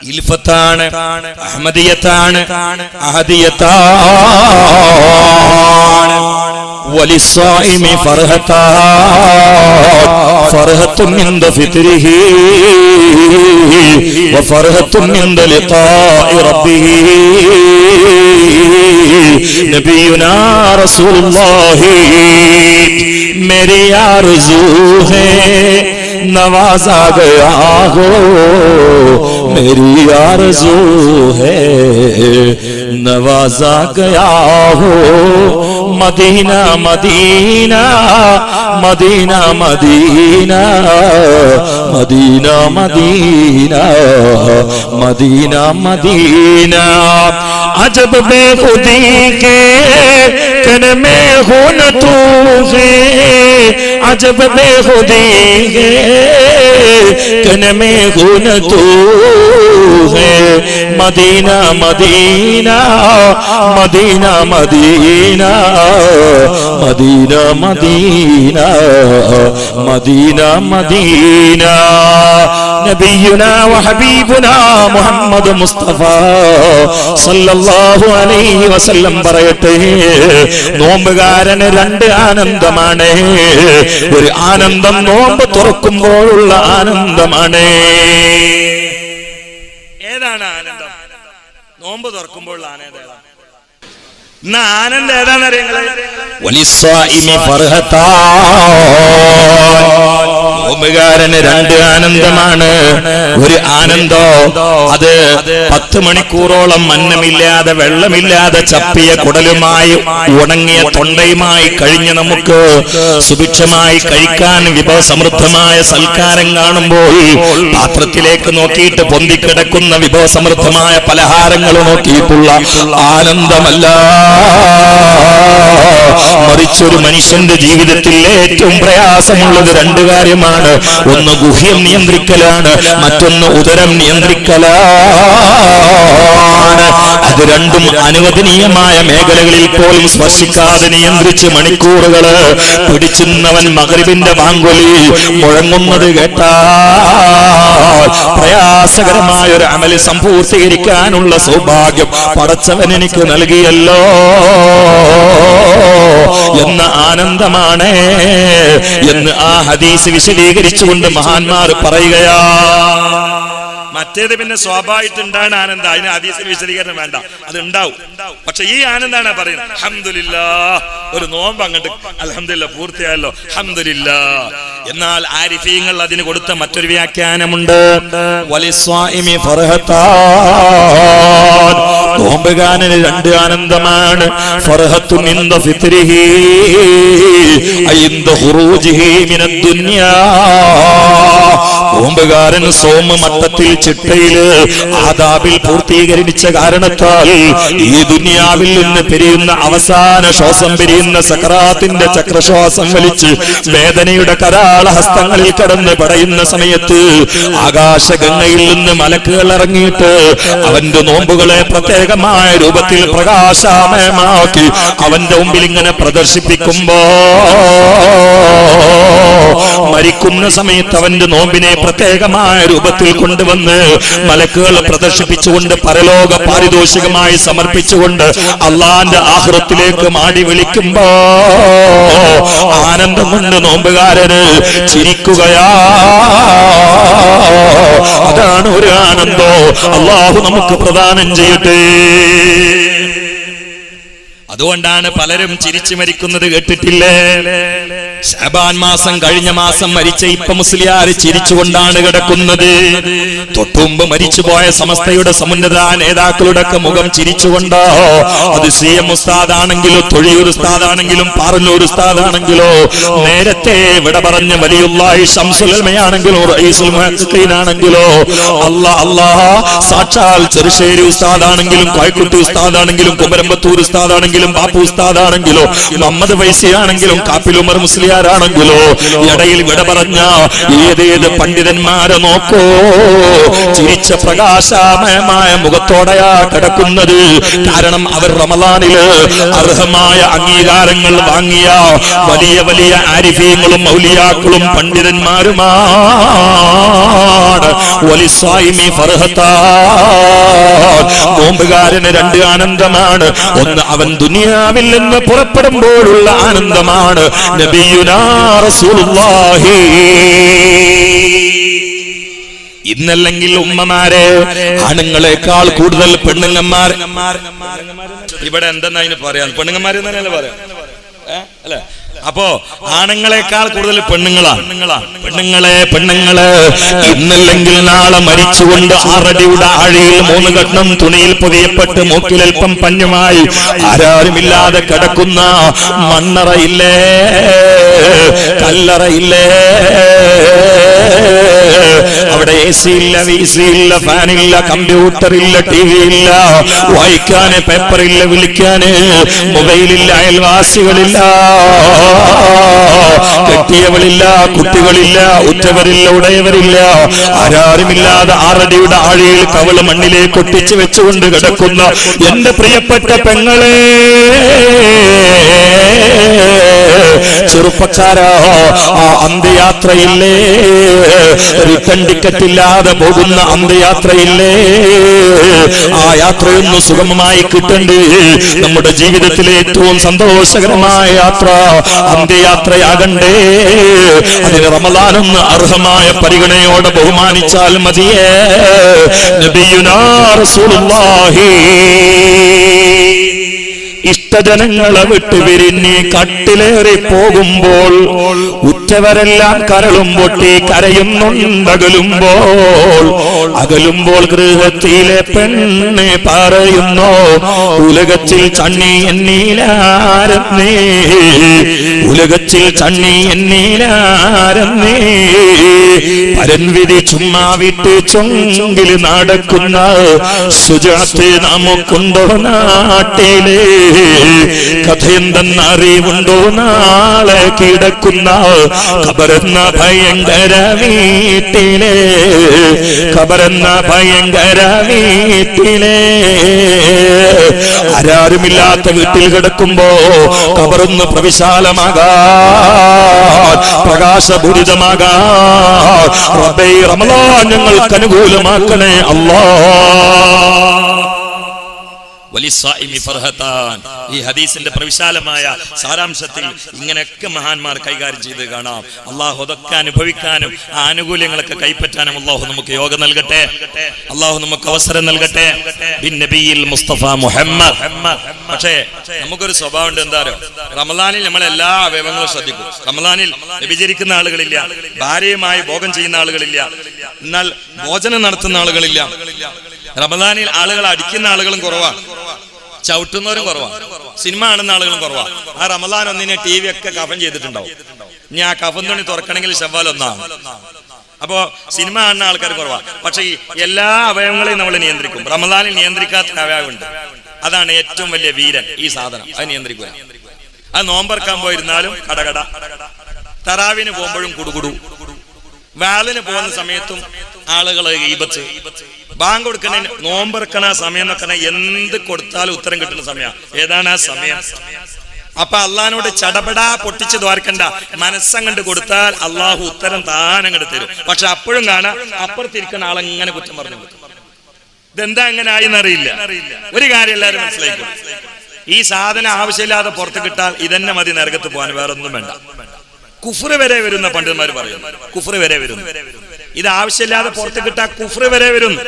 ഇൽഫത്താണ് അഹമ്മദിയത്താണ് അഹദിയത്താണ് وللصائم فرهتان فرهة عند فطره وفرهة عند لقاء ربه نبينا رسول الله میری آرزو ہے नवाजा गया हो मेरी आरज़ू है। नवाजा गया हो। मदीना मदीना मदीना मदीना मदीना मदीना मदीना मदीना। अजब बेखुदी के कन में हो न तू अजब बेखुदी के कन में हो न तू ہے مدینہ مدینہ مدینہ مدینہ مدینہ مدینہ مدینہ مدینہ نبينا وحبيبنا محمد مصطفى صلى الله عليه وسلم പറയട്ടെ നോമ്പുകാരന് രണ്ട് ആനന്ദമാണ് ഒരു ആനന്ദം നോമ്പ് തുറക്കുമ്പോഴുള്ള ആനന്ദമാണ് ആനന്ദം. നോമ്പ് തുറക്കുമ്പോഴുള്ള ആനന്ദം ഇന്ന് ആനന്ദം ഏതാണെന്ന് നോമ്പുകാരന് രണ്ട് ആനന്ദമാണ്. ഒരു ആനന്ദോ അത് പത്ത് മണിക്കൂറോളം മന്നമില്ലാതെ വെള്ളമില്ലാതെ ചപ്പിയ കുടലുമായി ഉണങ്ങിയ തൊണ്ടയുമായി കഴിഞ്ഞ് നമുക്ക് സുഭിക്ഷമായി കഴിക്കാൻ വിഭവസമൃദ്ധമായ സൽക്കാരം കാണുമ്പോൾ പാത്രത്തിലേക്ക് നോക്കിയിട്ട് പൊന്തിക്കിടക്കുന്ന വിഭവസമൃദ്ധമായ പലഹാരങ്ങൾ നോക്കിയിട്ടുള്ള ആനന്ദമല്ല. മറിച്ചൊരു മനുഷ്യന്റെ ജീവിതത്തിൽ ഏറ്റവും പ്രയാസമുള്ളത് രണ്ട് കാര്യമാണ്. ഒന്ന് ഗുഹ്യം നിയന്ത്രിക്കലാണ് മറ്റൊന്ന് ഉദരം നിയന്ത്രിക്കലാണ് അത് രണ്ടും അനുവദനീയമായ മേഖലകളിൽ പോലും സ്പർശിക്കാതെ നിയന്ത്രിച്ച് മണിക്കൂറുകൾ പിടിച്ചുന്നവൻ മകരിവിന്റെ വാങ്കൊലി മുഴങ്ങുന്നത് കേട്ടാ പ്രയാസകരമായ ഒരു അമൽ സമ്പൂർത്തീകരിക്കാനുള്ള സൗഭാഗ്യം പടച്ചവൻ എനിക്ക് നൽകിയല്ലോ എന്ന ആനന്ദമാണ് എന്ന് ആ ഹദീസ് വിശദീകരിച്ചുകൊണ്ട് മഹാന്മാർ പറയുകയാ മറ്റേത് പിന്നെ സ്വാഭാവികമായിട്ട് ഉണ്ടാകുന്ന ആനന്ദ. അതിന് ഹദീസിന് വിശദീകരണം വേണ്ട. അത് ഉണ്ടാവും പക്ഷെ ഈ ആനന്ദാണ് പറയുന്നത്? അഹമ്മദില്ല ഒരു നോമ്പ് അങ്ങോട്ട് അലഹമില്ല പൂർത്തിയായല്ലോ. അഹമ്മദില്ല എന്നാൽ ആരിഫീങ്ങൾ അതിന് കൊടുത്ത മറ്റൊരു വ്യാഖ്യാനമുണ്ട്. നോമ്പുകാരന് രണ്ട് ആനന്ദമാണ്. ദുനിയാ. നോമ്പുകാരൻ സോമ മട്ടത്തിൽ ചിട്ടയിൽ ആദാബിൽ പൂർത്തീകരിച്ച കാരണത്താൽ ഈ ദുനിയാവിൽ നിന്ന് പിരിയുന്ന അവസാന ശ്വാസം പിരിയുന്ന സക്രാത്തിന്റെ ചക്രശ്വാസം വലിച്ച് വേദനയുടെ കരാള ഹസ്തങ്ങളിൽ കടന്ന് പടയുന്ന സമയത്ത് ആകാശഗംഗയിൽ നിന്ന് മലക്കുകൾ ഇറങ്ങിയിട്ട് അവന്റെ നോമ്പുകളെ പ്രത്യേകമായ രൂപത്തിൽ പ്രകാശാമയമാക്കി അവന്റെ മുമ്പിൽ ഇങ്ങനെ പ്രദർശിപ്പിക്കുമ്പോ മരിക്കുന്ന സമയത്ത് അവന്റെ നോമ്പിനെ പ്രത്യേകമായ രൂപത്തിൽ കൊണ്ടുവന്ന് മലക്കുകൾ പ്രദർശിപ്പിച്ചുകൊണ്ട് പരലോക പാരിതോഷികമായി സമർപ്പിച്ചുകൊണ്ട് അള്ളാന്റെ ആഹൃത്തിലേക്ക് മാടി വിളിക്കുമ്പോ ആനന്ദം കൊണ്ട് നോമ്പുകാരന് ചിരിക്കുകയാ. അതാണ് ഒരു ആനന്ദോ. അള്ളാഹു നമുക്ക് പ്രദാനം ചെയ്യട്ടെ. അതുകൊണ്ടാണ് പലരും ചിരിച്ചു മരിക്കുന്നത് കേട്ടിട്ടില്ലേ? ശബാൻ മാസം കഴിഞ്ഞ മാസം മരിച്ച ഇപ്പൊ മുസ്ലിയാർ ചിരിച്ചുകൊണ്ടാണ് കിടക്കുന്നത്. തൊട്ടുമുമ്പ് മരിച്ചുപോയ സമസ്തയുടെ സമുന്നത നേതാക്കളുടെ ഒക്കെ മുഖം ചിരിച്ചുകൊണ്ടോ? അത് സി എം ഉസ്താദാണെങ്കിലോ തൊഴിയൂർ ഉസ്താദാണെങ്കിലും പാറന്നൂർ ഉസ്താദാണെങ്കിലോ നേരത്തെ ഇവിടെ പറഞ്ഞ വലിയുള്ളായി ശംസുലമയാണെങ്കിലോ റഈസുൽ അല്ല അല്ലാ സാക്ഷാൽ ചെറുശ്ശേരി ഉസ്താദാണെങ്കിലും കോയക്കുട്ടി ഉസ്താദാണെങ്കിലും കുമരമ്പത്തൂർ ഉസ്താദാണെങ്കിലും ബാപ്പു ഉസ്താദാണെങ്കിലോ മുഹമ്മദ് വൈസിയാണെങ്കിലും കാപ്പിൽ ഉമർ മുസ്ലിയാരാണെങ്കിലോ ഇടയിൽ വിട പറഞ്ഞ ഏതേത് പണ്ഡിതന്മാരെ നോക്കോ. ചിരിച്ച പ്രകാശമയമായ മുഖത്തോടെയാ കിടക്കുന്നത്. കാരണം അവർ റമലാനിൽ അർഹമായ അംഗീകാരങ്ങൾ വാങ്ങിയ വലിയ വലിയ ആരിഫീങ്ങളും മൗലിയാക്കളും പണ്ഡിതന്മാരുമാണ്. നോമ്പുകാരന് രണ്ട് ആനന്ദമാണ്. ഒന്ന് അവൻ ദുനിയാവിൽ നിന്ന് പുറപ്പെടുമ്പോഴുള്ള ആനന്ദമാണ് റസൂലുള്ളാഹി. ഇന്നല്ലെങ്കിൽ ഉമ്മമാരെ ആണുങ്ങളെക്കാൾ കൂടുതൽ പെണ്ണുങ്ങന്മാർ. ഇവിടെ എന്തെന്നാ പറയാം പെണ്ണുങ്ങന്മാരെ പറയാം അല്ലേ? അപ്പോ ആണുങ്ങളെക്കാൾ കൂടുതൽ പെണ്ണുങ്ങളാ. പെണ്ണുങ്ങളെ പെണ്ണുങ്ങൾ. ഇന്നല്ലെങ്കിൽ നാളെ മരിച്ചുകൊണ്ട് ആറടിയുടെ ആഴിയിൽ മൂന്ന് കഷ്ണം തുണിയിൽ പുതിയപ്പെട്ട് മൂക്കിലൽപ്പം പഞ്ഞുമായി ആരാരുമില്ലാതെ കിടക്കുന്ന മണ്ണറയില്ലേ കല്ലറയില്ലേ. അവിടെ എ സി ഇല്ല വി സി ഇല്ല ഫാനില്ല കമ്പ്യൂട്ടർ ഇല്ല ടി വി ഇല്ല. വായിക്കാന് പേപ്പറില്ല വിളിക്കാന് മൊബൈലില്ല അയൽവാസികളില്ല. കെട്ടിയവളില്ല കുട്ടികളില്ല ഉറ്റവരില്ല ഉടയവരില്ല. ആരാരുമില്ലാതെ ആറടിയുടെ ആഴിയിൽ കവൾ മണ്ണിലേക്ക് ഒട്ടിച്ചു വെച്ചുകൊണ്ട് കിടക്കുന്ന എന്റെ പ്രിയപ്പെട്ട പെങ്ങളെ. ചെറുപ്പക്കാരോ ആ അന്ത്യയാത്രയില്ലേ? റിട്ടേൺ ടിക്കറ്റ് ഇല്ലാതെ പോകുന്ന അന്ത്യയാത്രയില്ലേ? ആ യാത്രയൊന്ന് സുഗമമായി കിട്ടണ്ട്? നമ്മുടെ ജീവിതത്തിലെ ഏറ്റവും സന്തോഷകരമായ യാത്ര അന്ത്യയാത്രയാകണ്ടേ? അതിന് റമദാനൊന്ന് അർഹമായ പരിഗണനയോടെ ബഹുമാനിച്ചാൽ മതിയേ. ഇഷ്ടജനങ്ങളെ വിട്ടു വിരിഞ്ഞ് കട്ടിലേറി പോകുമ്പോൾ ഉറ്റവരെല്ലാം കരളും പൊട്ടി കരയുന്നുണ്ടകലുമ്പോൾ അകലുമ്പോൾ ഗൃഹത്തിലെ പെണ്ണെ പറയുന്നു ഉലകത്തിൽ ചണ്ണി എന്നീലാരന്നേ? ഉലകത്തിൽ ചണ്ണി എന്നീലാരന്നേ? പരൻവിധി ചുമ്മാ വിട്ട് ചൊങ്കിൽ നടക്കുന്ന സുജാത്ത് നമുക്കുണ്ടോ നാട്ടിലെ? കഥയെന്തെന്ന് അറിവുണ്ടോ നാളെ കിടക്കുന്ന ഖബറെന്ന ഭയങ്കര വീട്ടിലെ. ഖബറെന്ന ഭയങ്കര വീട്ടിലെ. ആരാരുമില്ലാത്ത വീട്ടിൽ കിടക്കുമ്പോ ഖബറൊന്ന് പ്രവിശാലമാകാ പ്രകാശപൂരിതമാകാൻ. റബ്ബേ റമളാൻ ഞങ്ങൾക്ക് അനുകൂലമാക്കണേ അല്ലാ. ഈ ഹദീസിന്റെ പ്രവിശാലമായ സാരാംശത്തിൽ ഇങ്ങനെയൊക്കെ മഹാന്മാർ കൈകാര്യം ചെയ്ത് കാണാം. അള്ളാഹു അതൊക്കെ അനുഭവിക്കാനും ആ ആനുകൂല്യങ്ങളൊക്കെ കൈപ്പറ്റാനും അള്ളാഹു നമുക്ക് യോഗം നൽകട്ടെ. അള്ളാഹു നമുക്ക് അവസരം നൽകട്ടെ. മുസ്തഫ മുഹമ്മദ്. പക്ഷേ നമുക്കൊരു സ്വഭാവം ഉണ്ട് എന്താ അറിയോ? റമദാനിൽ നമ്മൾ എല്ലാ അവയവങ്ങളും ശ്രദ്ധിക്കും. റമദാനിൽ വ്യഭിചരിക്കുന്ന ആളുകളില്ല ഭാര്യയുമായി ഭോഗം ചെയ്യുന്ന ആളുകളില്ല എന്നാൽ ഭോജനം നടത്തുന്ന ആളുകളില്ല. റമദാനിൽ ആളുകൾ അടിക്കുന്ന ആളുകളും കുറവാണ്. ചവിട്ടുന്നവരും കുറവാണ് സിനിമ കാണുന്ന ആളുകളും കുറവാണ് ആ റമദാൻ ഒന്നിനെ ടി വി ഒക്കെ കഫൻ ചെയ്തിട്ടുണ്ടാവും. ഇനി ആ കഫൻ തുണി തുറക്കണമെങ്കിൽ ശവ്വാൽ ഒന്നാണ്. അപ്പോ സിനിമ കാണുന്ന ആൾക്കാർ കുറവാണ് പക്ഷേ എല്ലാ അവയവങ്ങളെയും നമ്മൾ നിയന്ത്രിക്കും. റമദാനിൽ നിയന്ത്രിക്കാത്ത അവയവമുണ്ട്. അതാണ് ഏറ്റവും വലിയ വീരൻ ഈ സാധനം. അത് നിയന്ത്രിക്കുക അത് നോമ്പർക്കാൻ പോയിരുന്നാലും കടകട. തറാവിന് പോകുമ്പോഴും കുടുകുടു. വാളിന് പോകുന്ന സമയത്തും ആളുകൾ ഈബത്ത്. ബാങ്ക് കൊടുക്കണ നോമ്പറക്കണ സമയം എന്നൊക്കെ എന്ത് കൊടുത്താലും ഉത്തരം കിട്ടുന്ന സമയം. ഏതാണ് ആ സമയം? അപ്പൊ അള്ളഹാനോട് ചടപടാ പൊട്ടിച്ച് ദ്വാരക്കണ്ട. മനസ്സങ്ങണ്ട് കൊടുത്താൽ അള്ളാഹു ഉത്തരം താനങ്ങട് തരും. പക്ഷെ അപ്പോഴും കാണാം അപ്പുറത്തിരിക്കുന്ന ആളെങ്ങനെ കുറ്റം പറഞ്ഞു. ഇതെന്താ അങ്ങനെ ആയിന്നറിയില്ല ഒരു കാര്യം എല്ലാവരും മനസ്സിലാക്കും ഈ സാധനം ആവശ്യമില്ലാതെ പുറത്ത് കിട്ടാൽ ഇതന്നെ മതി നരകത്ത് പോകാൻ. വേറെ ഒന്നും വേണ്ട. കുഫറ് വരെ വരുന്ന പണ്ഡിതന്മാർ പറയുന്നു. കുഫറ് വരെ വരുന്നു. ഇത് ആവശ്യമില്ലാതെ പുറത്ത് കിട്ടാ കുഫറ് വരെ വരുന്നു.